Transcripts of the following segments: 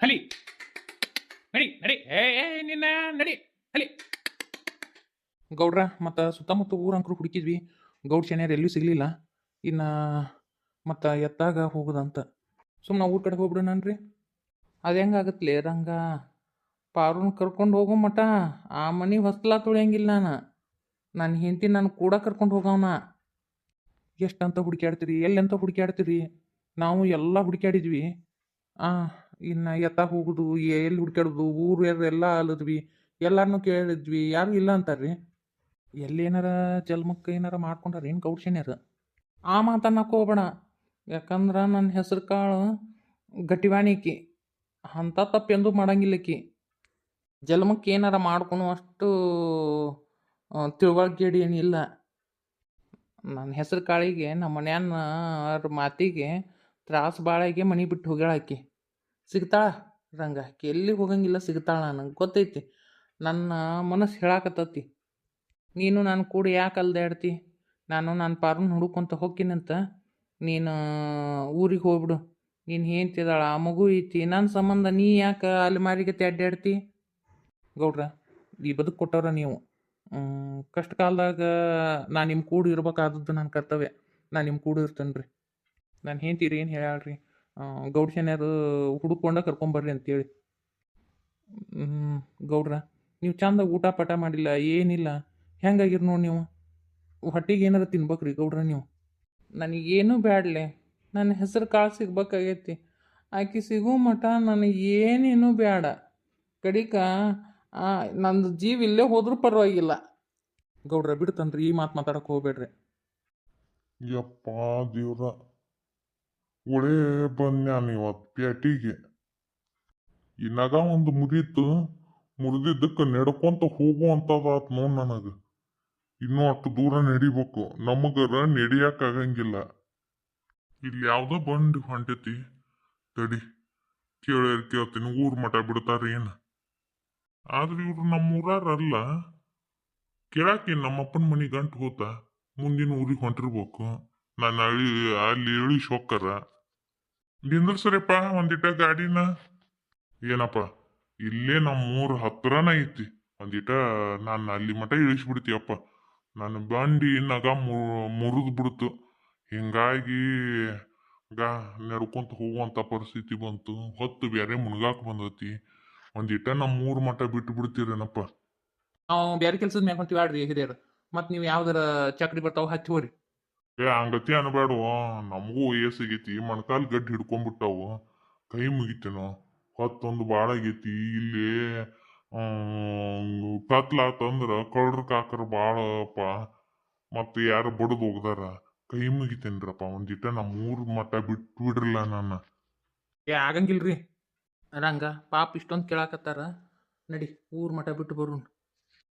ಹಲಿ ನಡಿ ನಡಿ. ಏ ಏ, ನಿನ್ನ ನಡಿ. ಹಲಿ ಗೌಡ್ರ ಮತ್ತು ಸುತ್ತಮುತ್ತ ಊರಂಕರು ಹುಡುಕಿದ್ವಿ. ಗೌಡ್ ಶನಿಯರ್ ಎಲ್ಲೂ ಸಿಗಲಿಲ್ಲ. ಇನ್ನು ಮತ್ತು ಎತ್ತಾಗ ಹೋಗುದಂತ. ಸುಮ್ಮನೆ ಊರ ಕಡೆ ಹೋಗ್ಬಿಡೋಣನ್ರಿ ಅದು ಹೆಂಗಾಗತ್ಲೆ ರಂಗ? ಪಾರುನ್ ಕರ್ಕೊಂಡು ಹೋಗೋ ಮಟ ಆ ಮನೆ ಹೊಸ್ಲ ತೊಳೆಯಂಗಿಲ್ಲ ನಾನು. ನನ್ನ ಹೆಂಡತಿ ನಾನು ಕೂಡ ಕರ್ಕೊಂಡು ಹೋಗವನ. ಎಷ್ಟಂತ ಹುಡುಕ್ಯಾಡ್ತೀರಿ? ಎಲ್ಲೆಂತ ಹುಡುಕ್ಯಾಡ್ತೀರಿ? ನಾವು ಎಲ್ಲ ಹುಡುಕ್ಯಾಡಿದ್ವಿ. ಆ ಇನ್ನು ಎತ್ತ ಹೋಗುದು, ಎಲ್ಲಿ ಹುಡ್ಕ್ಯಾಡುದು, ಊರು ಎಲ್ಲ ಅಲದ್ವಿ ಎಲ್ಲಾರನ್ನೂ ಕೇಳಿದ್ವಿ, ಯಾರು ಇಲ್ಲ ಅಂತಾರ್ರಿ. ಎಲ್ಲೇನಾರ ಜಲ್ಮಕ್ಕೆ ಏನಾರ ಮಾಡ್ಕೊಂಡಾರ ಏನು ಗೌಡ್ಸೇನ್ಯಾರ? ಆ ಮಾತನ್ನಕ್ಕೆ ಹೋಗ್ಬೇಡ. ಯಾಕಂದ್ರೆ ನನ್ನ ಹೆಸರು ಕಾಳು ಗಟ್ಟಿವಾಣಿಕಿ. ಅಂಥ ತಪ್ಪೆಂದು ಮಾಡಂಗಿಲ್ಲಕಿ. ಜಲ್ಮಕ್ಕೆ ಏನಾರ ಮಾಡ್ಕೊಳೋ ಅಷ್ಟು ತಿಳುವಳಿಕೆಡಿ ಏನಿಲ್ಲ. ನನ್ನ ಹೆಸರು ಕಾಳಿಗೆ ನಮ್ಮ ಮನ್ಯಾನ ಅವ್ರ ಮಾತಿಗೆ ತ್ರಾಸು ಬಾಳಾಗಿ ಮನೆ ಬಿಟ್ಟು ಹೋಗ್ಯಾಳ ಆಕಿ ಸಿಗ್ತಾಳ? ರಂಗ ಆಕಿ ಎಲ್ಲಿ ಹೋಗಂಗಿಲ್ಲ ಸಿಗ್ತಾಳ ನನಗೆ ಗೊತ್ತೈತಿ. ನನ್ನ ಮನಸ್ಸು ಹೇಳಾಕತ್ತತಿ. ನೀನು ನನ್ನ ಕೂಡ ಯಾಕೆ ಅಲ್ದಾಡ್ತಿ? ನಾನು ನನ್ನ ಪಾರ್ನ ಹುಡುಕೊಂತ ಹೋಗ್ತೀನಂತ ನೀನು ಊರಿಗೆ ಹೋಗ್ಬಿಡು. ನೀನು ಹೇಳ್ತಿದ್ದಾಳ ಆ ಮಗು ಐತಿ. ನನ್ನ ಸಂಬಂಧ ನೀ ಯಾಕೆ ಅಲ್ಮಾರಿಗೆ ಅಡ್ಡಾಡ್ತಿ ಗೌಡ್ರ, ಈ ಬದುಕು ಕೊಟ್ಟವ್ರ ನೀವು. ಕಷ್ಟ ಕಾಲದಾಗ ನಾನು ನಿಮ್ಮ ಕೂಡ ಇರ್ಬೇಕಾದದ್ದು ನನ್ನ ಕರ್ತವ್ಯ. ನಾನು ನಿಮ್ಮ ಕೂಡ ಇರ್ತೇನೆ ರೀ ನಾನು ಹೇಳ್ತೀರಿ ಏನು ಹೇಳ್ರಿ ಗೌಡ್ ಶನಿಯರು ಹುಡುಕೊಂಡ ಕರ್ಕೊಂಬರ್ರಿ ಅಂತೇಳಿ. ಗೌಡ್ರ, ನೀವು ಚಂದ ಊಟ ಪಾಠ ಮಾಡಿಲ್ಲ, ಏನಿಲ್ಲ, ಹೆಂಗಾಗಿರ್ ನೋಡಿ ನೀವು? ಹೊಟ್ಟಿಗೆ ಏನಾರ ತಿನ್ಬೇಕ್ರಿ ಗೌಡ್ರ ನೀವು. ನನಗೇನು ಬ್ಯಾಡ್ಲೆ ನನ್ನ ಹೆಸರು ಕಾಳು ಸಿಗ್ಬೇಕಾಗೈತಿ. ಆಕೆ ಸಿಗೋ ಮಠ ನನಗೆ ಏನೇನು ಬೇಡ ಕಡಿಕ ನಂದು ಜೀವ ಇಲ್ಲೇ ಹೋದ್ರೂ ಪರವಾಗಿಲ್ಲ. ಗೌಡ್ರ, ಬಿಡ್ತನ್ರಿ, ಈ ಮಾತು ಮಾತಾಡಕ್ಕೆ ಹೋಗ್ಬೇಡ್ರಿ. ಯಪ್ಪ ದೇವ್ರ. ಒಳ್ಳೆ ಬಂದ್ಯಾನ ಇವತ್ತು ಪೇಟಿಗೆ ಈ ನಗ ಒಂದು ಮುರಿತು ಮುರಿದಿದ್ದಕ್ಕೆ ನಡ್ಕೊಂತ ಹೋಗುವಂತದಾತ್ ನೋ ನನಗೆ. ಇನ್ನೂ ಅಷ್ಟು ದೂರ ನಡಿಬೇಕು, ನಮಗರ ನಡಿಯಕ್ ಆಗಂಗಿಲ್ಲ. ಇಲ್ಲಿ ಯಾವ್ದೋ ಬಂಡಿ ಹೊಂಟೈತಿ, ತಡಿ. ಕೇಳ ಕೇಳ್ತೀನಿ, ಊರ್ ಮಠ ಬಿಡ್ತಾರ ಏನು? ಆದ್ರೆ ಇವ್ರು ನಮ್ಮ ಊರಾರಲ್ಲ ಕೇಳಾಕಿ ನಮ್ಮಪ್ಪನ ಮನೆ ಗಂಟು ಹೋತ? ಮುಂದಿನ ಊರಿಗೆ ಹೊಂಟಿರ್ಬೇಕು. ನಾನು ಅಳಿ ಅಲ್ಲಿ ಇಳಿ ಹೋಕ್ಕರ ನಿಂದ್ರಸ್ರಪ್ಪ ಒಂದಿಟ ಗಾಡಿನ. ಏನಪ್ಪ, ಇಲ್ಲೇ ನಮ್ಮ ಊರ ಹತ್ರನ ಐತಿ. ಒಂದಿಟ ನಾನು ಅಲ್ಲಿ ಮಟ ಇಳಿಸ್ಬಿಡ್ತೀಯಪ್ಪ. ನನ್ನ ಬಂಡಿ ನಗ ಮುರಿದು ಬಿಡ್ತು ಹಿಂಗಾಗಿ ಗಾ, ನಡ್ಕೊಂತ ಹೋಗುವಂಥ ಪರಿಸ್ಥಿತಿ ಬಂತು. ಹೊತ್ತು ಬೇರೆ ಮುಳುಗಾಕ್ ಬಂದೈತಿ. ಒಂದಿಟ ನಮ್ಮ ಊರ್ ಮಠ ಬಿಟ್ಟು ಬಿಡ್ತೀರೇನಪ್ಪ ನಾವು ಬೇರೆ ಕೆಲ್ಸದ ಮ್ಯಾಗ ಹಿರಿಯರು. ಮತ್ತು ನೀವು ಯಾವ್ದಾರ ಚಕ್ರಿ ಬರ್ತಾವ ಹಚ್ಚಿ ಏ ಹಂಗತಿ ಅನ್ಬೇಡುವ ನಮಗೂ ವಯಸ್ಸಾಗೈತಿ ಮೊಣಕಾಲು ಗಡ್ಡಿ ಹಿಡ್ಕೊಂಡ್ಬಿಟ್ಟಾವು ಕೈ ಮುಗಿತೇನೋ ಹೊತ್ತೊಂದು ಭಾಳ ಆಗೈತಿ ಇಲ್ಲಿ ಕತ್ಲಾತಂದ್ರ ಕಳ್ರ ಕಾಕರ ಭಾಳಪ್ಪ ಮತ್ತು ಯಾರು ಬಡದು ಹೋಗ್ದಾರ ಕೈ ಮುಗಿತೇನ್ರಪ್ಪ. ಒಂದಿಟ್ಟ ನಮ್ಮ ಊರ್ ಮಠ ಬಿಟ್ಟು ಬಿಡ್ರಲ್ಲ ನಾನು. ಏ ಆಗಂಗಿಲ್ರಿ. ರಂಗ ಪಾಪ ಇಷ್ಟೊಂದು ಕೇಳಾಕತ್ತಾರ. ನಡಿ ಊರ್ ಮಠ ಬಿಟ್ಟು ಬರೋಣ.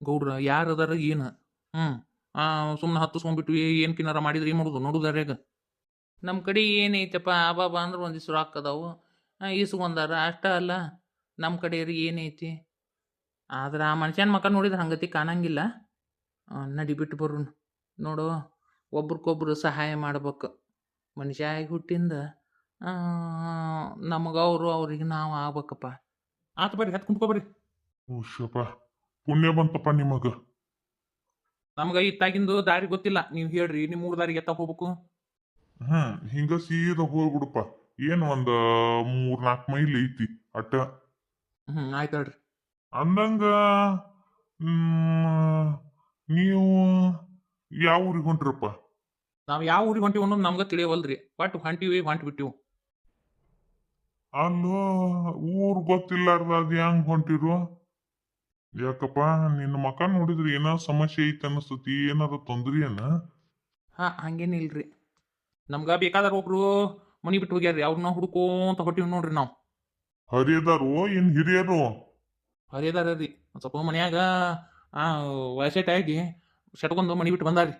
ಗೌಡ್ರ ಯಾರು ಅದಾರ ಏನು? ಹ್ಞೂ ಸುಮ್ಮನೆ ಹತ್ತಿಸ್ಕೊಂಡ್ಬಿಟ್ವಿ ಏನು ಕಿನಾರ ಮಾಡಿದ್ರೆ ಏನು ಮಾಡೋದು? ಈಗ ನಮ್ಮ ಕಡೆ ಏನೈತಪ್ಪ ಆಬಾಬ ಅಂದ್ರೆ ಒಂದಿಷ್ಟು ರೊಕ್ಕ ಅದಾವು ಇಸ್ಕೊಂಡಾರ ಅಷ್ಟ ಅಲ್ಲ ನಮ್ಮ ಕಡೆ ರೀ ಏನೈತಿ? ಆದ್ರೆ ಆ ಮನುಷ್ಯನ ಮಕ್ಕ ನೋಡಿದ್ರೆ ಹಂಗತಿ ಕಾಣಂಗಿಲ್ಲ. ಆ, ನಡಿ ಬಿಟ್ಟು ಬರೋಣ ನೋಡು ಒಬ್ರಿಗೊಬ್ರು ಸಹಾಯ ಮಾಡ್ಬೇಕು. ಮನುಷ್ಯ ಆಗಿ ಹುಟ್ಟಿಂದ ನಮಗೆ ಅವರು ಅವ್ರಿಗೆ ನಾವು ಆಗ್ಬೇಕಪ್ಪ. ಆತ ಬರ್ರಿ ಹತ್ತು ಓಶಪ್ಪ ಪುಣ್ಯ ಬಂತಪ್ಪ ನಿಮಗ. ನಮ್ಗೆ ಇತ್ತಾಗಿಂದು ದಾರಿ ಗೊತ್ತಿಲ್ಲ. ನೀವು ಹೇಳ್ರಿ ನಿಮ್ಮ ಮೂರು ದಾರಿಗೆ ಎತ್ತ ಹೋಗ್ಬೇಕು? ಹ್ಮ್ ಹಿಂಗ ಸೀದಾ ಹೋಗ್ಬಿಡಪ್ಪ. ಏನ್ ಒಂದ ಮೂರ್ ನಾಲ್ಕು ಮೈಲ್ ಐತಿ ಅಟ್ಟ. ಹ್ಮ್ ಆಯ್ತು ಹೇಳ್ರಿ. ಅಂದಂಗ ನೀವು ಯಾವ ಊರಿಗೆ ಹೊಂಟ್ರಪ್ಪ? ನಾವು ಯಾವ ಊರಿಗೆ ಹೊಂಟಿವಿ ಅನ್ನೋದು ನಮ್ಗೆ ತಿಳಿಯವಲ್ರಿ ಬಟ್ ಹೊಂಟಿವಿ ಹೊಂಟ್ ಬಿಟ್ಟಿವು. ಅಲ್ಲೋ ಊರ್ ಗೊತ್ತಿಲ್ಲಾರ್ದ ಅದ್ ಹೆಂಗ್ ಹೊಂಟಿರು ಯಾಕಪ್ಪ ನಿನ್ನ ಮಕ ನೋಡಿದ್ರೆ ಏನೋ ಸಮಸ್ಯೆ ಐತೆ ಅನಿಸ್ತತಿ? ಏನಾರ ತೊಂದ್ರಿ ಏನ? ಹಾಂ ಹಂಗೇನಿಲ್ರಿ ನಮ್ಗ ಬೇಕಾದಾಗ ಒಬ್ರು ಮನಿ ಬಿಟ್ಟು ಹೋಗ್ಯಾರ್ರಿ. ಅವ್ರನ್ನ ಹುಡ್ಕೋಂತ ಹೊಟ್ಟಿವಿ ನೋಡ್ರಿ ನಾವು. ಹರಿಯದಾರು ಏನ್ ಹಿರಿಯರು? ಹರಿಯದಾರ ರೀ. ಒಂದ್ ಸ್ವಲ್ಪ ಮನ್ಯಾಗ ವಯಸ್ಸೇಟ್ ಆಗಿ ಶಟ್ಕೊಂಡು ಮನಿ ಬಿಟ್ಟು ಬಂದಾರ್ರಿ.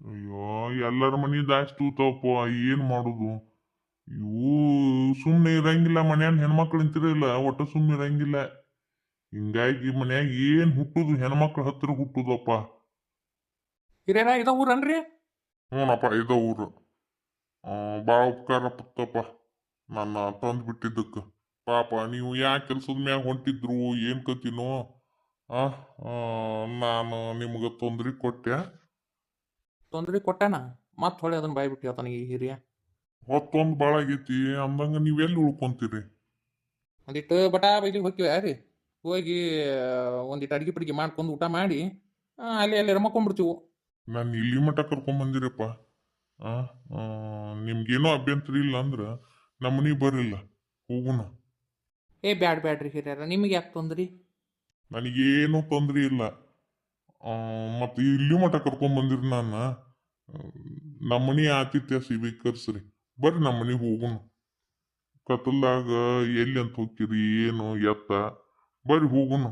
ಅಯ್ಯೋ ಎಲ್ಲರ ಮನಿ ದಾಸ್ತು ತಪ್ಪ ಏನ್ ಮಾಡುದು? ಇವು ಸುಮ್ನೆ ಇರಂಗಿಲ್ಲ ಮನ್ಯಾನ ಹೆಣ್ಮಕ್ಳು ನಿಂತಿರಲ್ಲ ಒಟ್ಟ ಸುಮ್ನೆ ಇರಂಗಿಲ್ಲ. ಹಿಂಗಾಗಿ ಮನ್ಯಾಗ ಏನ್ ಹುಟ್ಟುದು ಹೆಣ್ಮಕ್ಳ ಹತ್ರ ಹುಟ್ಟುದಪ್ಪ. ಹಿರೇನ ಇದ ಊರನ್ರಿ? ಹ್ಞೂನಪ್ಪ ಇದ ಊರು. ಭಾಳ ಉಪಕಾರ ಪತ್ತಪ್ಪ ನನ್ನ ತಂದು ಬಿಟ್ಟಿದ್ದಕ್ಕೆ ಪಾಪ ನೀವು ಯಾ ಕೆಲ್ಸದ ಮ್ಯಾಗ ಹೊಂಟಿದ್ರು ಏನು ಕತಿನೋ? ಆ ನಾನು ನಿಮ್ಗೆ ತೊಂದ್ರೆ ಕೊಟ್ಟೆ. ತೊಂದ್ರೆ ಕೊಟ್ಟಾನ? ಮತ್ತೆ ಹೊಳೆ ಅದನ್ನ ಬಾಯ್ ಬಿಟ್ಟಿ ಹಿರಿಯ. ಹೊತ್ತೊಂದು ಭಾಳ ಆಗೈತಿ ಅಂದಂಗ ನೀವೆಲ್ಲಿ ಉಳ್ಕೊಂತೀರಿ? ಒಂದಿಟ್ಟು ಬಟಾ ಬೈಲಿ ಹೋಗ್ತೀವಿ ಯಾರಿ ಹೋಗಿ ಒಂದಿಟ್ಟು ಅಡಿಗೆ ಪಡಿಗೆ ಮಾಡ್ಕೊಂಡು ಊಟ ಮಾಡಿ ಅಲ್ಲಿ ಅಲ್ಲಿ ರಮಕೊಂಡ್ಬಿಡ್ತೀವಿ. ನಾನು ಇಲ್ಲಿ ಮಠ ಕರ್ಕೊಂಬಂದಿರಪ್ಪ ನಿಮ್ಗೇನೋ ಅಭ್ಯಂತರ ಇಲ್ಲ ಅಂದ್ರ ನಮ್ಮನಿಗೆ ಬರಲಿಲ್ಲ. ಹೋಗುಣ. ಏ ಬ್ಯಾಡ್ ಬ್ಯಾಡ್ರಿ ಹಿರಿಯರ ನಿಮಗೆ ಯಾಕೆ ತೊಂದ್ರಿ? ನನಗೇನು ತೊಂದರೆ ಇಲ್ಲ. ಮತ್ತು ಇಲ್ಲಿ ಮಠ ಕರ್ಕೊಂಡ್ ಬಂದಿರಿ ನಾನು. ನಮ್ಮನಿ ಆತಿಥ್ಯ ಸ್ವೀಕರಿಸ್ರಿ. ಬರ್ರಿ ನಮ್ಮನಿಗೆ ಹೋಗುಣ. ಕತ್ತಲ್ದಾಗ ಎಲ್ಲಿ ಅಂತ ಹೋಗ್ತೀರಿ ಏನು ಎತ್ತ? ಬರ್ರಿ ಹೋಗುನು.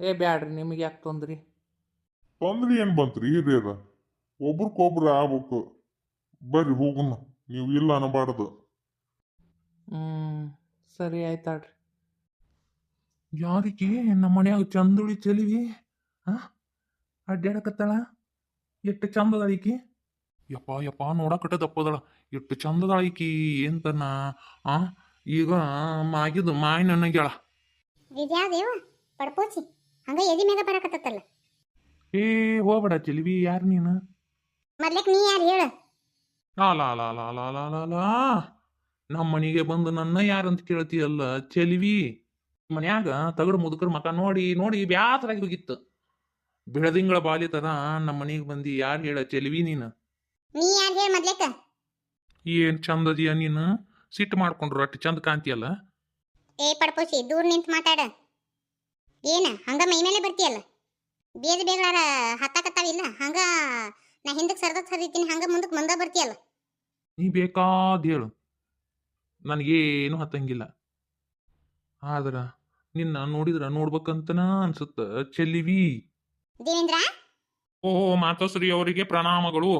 ಏ ಬ್ಯಾಡ್ರಿ ನಿಮಗೆ ಯಾಕೆ ತೊಂದ್ರಿ? ತೊಂದ್ರಿ ಏನು ಬಂತ್ರಿ ಹಿರಿಯರ ಒಬ್ರಿಗೊಬ್ರು ಆಗ್ಬೇಕು. ಬರ್ರಿ ಹೋಗುನು ನೀವು ಇಲ್ಲ ಅನ್ನಬಾರ್ದು. ಹ್ಞೂ ಸರಿ ಆಯ್ತಾಡ್ರಿ ಯಾರಿಗೆ? ನಮ್ಮ ಮನ್ಯಾಗ ಚಂದುಳಿ ಚೆಲಿವಿ ಆ? ಅಡ್ಡಾಡಕತ್ತಾಳ ಎಷ್ಟು ಚಂದದ ಈಕಿ ಯಪ್ಪ ಯಪ್ಪ ನೋಡಕಟ್ಟ ದಪ್ಪದಳ. ಎಷ್ಟು ಚಂದದ ಈಕಿ ಎಂತನ ಆ? ಈಗ ಮಾಗಿದು ಮಾಯಿ ನನಗ್ಯಾಳ ಇದ್ಯಾವ್ದೇವ ಪಡ್ಪೋಚಿ ಹಂಗ ಎದಿ ಮ್ಯಾಗ ಬರಕತ್ತಲ್ಲ ಏ ಹೋಗ್ಬೇಡ ಚೆಲಿವಿ ಯಾರು ನೀನು? ಮೊದ್ಲಕ್ ನೀ ಯಾರು ಹೇಳ? ಅಲಾ ನಮ್ಮ ಮನೆಗೆ ಬಂದು ನನ್ನ ಯಾರಂತ ಕೇಳ್ತೀಯಲ್ಲ ಚೆಲಿವಿ? ಮನ್ಯಾಗ ತಗಡು ಮುದುಕರ ಮಕ ನೋಡಿ ನೋಡಿ ಬ್ಯಾಸರಾಗಿ ಹೋಗಿತ್ತು. ಬಿಳದಿಂಗಳ ಬಾಲಿ ತದ ನಮ್ಮ ಮನೆಗೆ ಬಂದು ಯಾರು ಹೇಳ ಚೆಲಿವಿ ನೀನು? ನೀ ಯಾರು ಹೇಳ ಮೊದ್ಲಕ್ಕ ಏನ್ ಚಂದದಿಯ ನೀನು? ಸಿಟ್ಟು ಮಾಡ್ಕೊಂಡ್ರು ಅಟ್ಟು ಚಂದ ಕಾಂತಿಯಲ್ಲ ಏ ಪಡ್ಪೋಚಿ ದೂರ ನಿಂತ ಮಾತಾಡ. ಏನ ಹಂಗ ಮೈ ಮೇಲೆ ಬರ್ತೀಯಲ್ಲ? ಬೇದ ಬೇಗಳಾರ ಹತ್ತಾಕತ್ತಾವಿಲ್ಲ ಹಂಗ ನಾ ಹಿಂದಕ್ ಸರ್ದಕ್ ಸರಿತೀನಿ ಹಂಗ ಮುಂದಕ್ ಮುಂದ ಬರ್ತೀಯಲ್ಲ? ನೀ ಬೇಕಾದ ಹೇಳು. ನನಗೇನು ಹತ್ತಂಗಿಲ್ಲ. ಆದ್ರ ನಿನ್ನ ನೋಡಿದ್ರ ನೋಡ್ಬೇಕಂತನ ಅನ್ಸುತ್ತ. ಚೆಲ್ಲಿವಿ. ದೇವೇಂದ್ರ? ಓ ಮಾತೋಶ್ರೀ ಅವರಿಗೆ ಪ್ರಣಾಮಗಳು.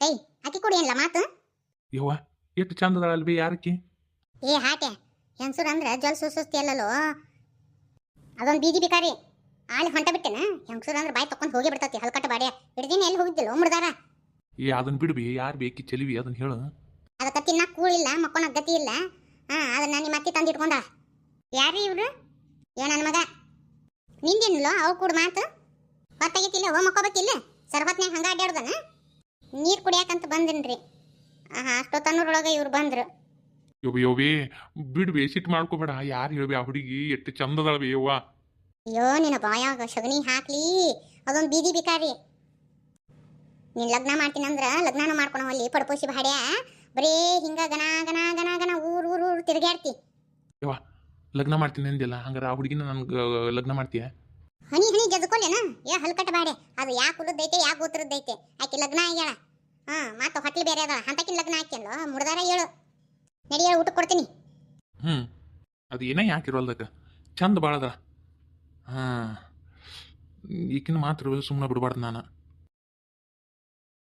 ಏಯ್ ಅಕ್ಕಿ ಕೊಡಿ ಅಲ್ಲ ಮಾತು? ಯವ್ವ ಎಷ್ಟು ಚಂದದಳಲ್ವಿ ಯಾರಕ್ಕಿ? ಏ ಹಾಟ್ಯ ಹೆಂಗಸೂರ್ ಅಂದ್ರೆ ಜಲ್ ಸುಸ್ತಿ ಅಲ್ಲಲ್ಲೋ? ಅದೊಂದು ಬೀದಿ ಬಿಕಾರಿ ಆಳಿ ಹೊಂಟ ಬಿಟ್ಟೆನ? ಹೆಂಗಸೂರ್ ಅಂದ್ರೆ ಬಾಯ್ ತಕೊಂಡು ಹೋಗಿ ಬಿಡ್ತತಿ ಹಲ್ಕಟ್ಟ ಬಾಡ್ಯ. ಹಿಡ್ದಿನ ಎಲ್ಲಿ ಹೋಗಿದ್ದಿಲ್ಲ ಮುಡ್ದಾರ ಏ ಅದನ್ನ ಬಿಡ್ಬಿ ಯಾರು ಬೇಕಿ ಚೆಲಿವಿ ಅದನ್ನ ಹೇಳು. ಅದಕ್ಕೆ ತಿನ್ನ ಕೂಳಿಲ್ಲ ಮಕ್ಕೊನಕ್ ಗತಿ ಇಲ್ಲ. ಹಾ ಅದನ್ನ ನಿಮ್ಮ ಅತ್ತಿ ತಂದು ಇಟ್ಕೊಂಡ ಯಾರು ಇವರು? ಏ ನನ್ನ ಮಗ. ನಿಂದೇನಿಲ್ಲೋ ಅವು ಕೂಡ ಮಾತು. ಹೊತ್ತಾಗಿತ್ತಿಲ್ಲ ಓ ಮಕ್ಕೋಬೇಕಿಲ್ಲ ಸರ್ಬತ್ನ್ಯಾಗ ಹಂಗ ಅಡ್ಡಾಡ್ದನ ನೀರು ಕುಡಿಯಾಕಂತ ಬಂದಿನ್ರಿ. ಆಹಾ ಅಷ್ಟೊತ್ತನ್ನೂರೊಳಗೆ ಇವ್ರು ಬಂದ್ರು. ಯವ್ವ ಯವ್ವೇ ಬಿಡ್ಬಿ ಸಿಟ್ಟು ಮಾಡ್ಕೋಬೇಡ. ಯಾರು ಹೇಳ್ಬಿ ಆ ಹುಡುಗಿ? ಎಷ್ಟು ಚಂದದಳವಿ ಯವ್ವ. ಅಯ್ಯೋ ನಿನ್ನ ಬಾಯಾಗ ಸಗಣಿ ಹಾಕ್ಲಿ. ಅದೊಂದು ಬೀದಿ ಬಿಕಾರಿ ನೀನ್ ಲಗ್ನ ಮಾಡ್ತೀನಿ ಅಂದ್ರೆ ಲಗ್ನನ ಮಾಡ್ಕೊಳೋ ಅಲ್ಲಿ ಪಡಪೋಸಿ ಬಾಡ್ಯಾ. ಬರೇ ಹಿಂಗ ಗನ ಗನ ಗನ ಗನ ಊರ್ ಊರ್ ಊರ್ ತಿರುಗಾಡ್ತಿ ಲಗ್ನ ಮಾಡ್ತೀನಿ ಅಂದಿಲ್ಲ ಹಂಗಾರ ಆ ಹುಡುಗಿನ ನನ್ಗೆ ಲಗ್ನ ಮಾಡ್ತೀಯ? ಹನಿ ಹನಿ ಜದ್ಕೊಲ್ಲೇನ ಏ ಹಲ್ಕಟ ಬಾಡೆ ಅದು ಯಾ ಕುಲದ್ದೈತೆ ಯಾ ಗೋತ್ರದ್ದೈತೆ ಆಕೆ ಲಗ್ನ ಆಗ್ಯಾಳ. ಹಾ ಮಾತು ಹೊಟ್ಲಿ ಬೇರೆ ಅದ ಅಂತಕಿನ ಲಗ್ನ ಹಾಕ್ಯಲ್ಲ ಮುಡ್ದಾರ ಹೇಳು ನಡಿ ಹೇಳು ಊಟ ಕೊಡ್ತೀನಿ. ಹ್ಞೂ ಅದು ಏನೇ ಯಾಕಿರೋಲ್ದಕ್ಕ ಚಂದ ಬಾಳದ. ಹಾಂ. ಈಕಿನ ಮಾತ್ರ ಸುಮ್ಮನೆ ಬಿಡಬಾರ್ದು ನಾನು.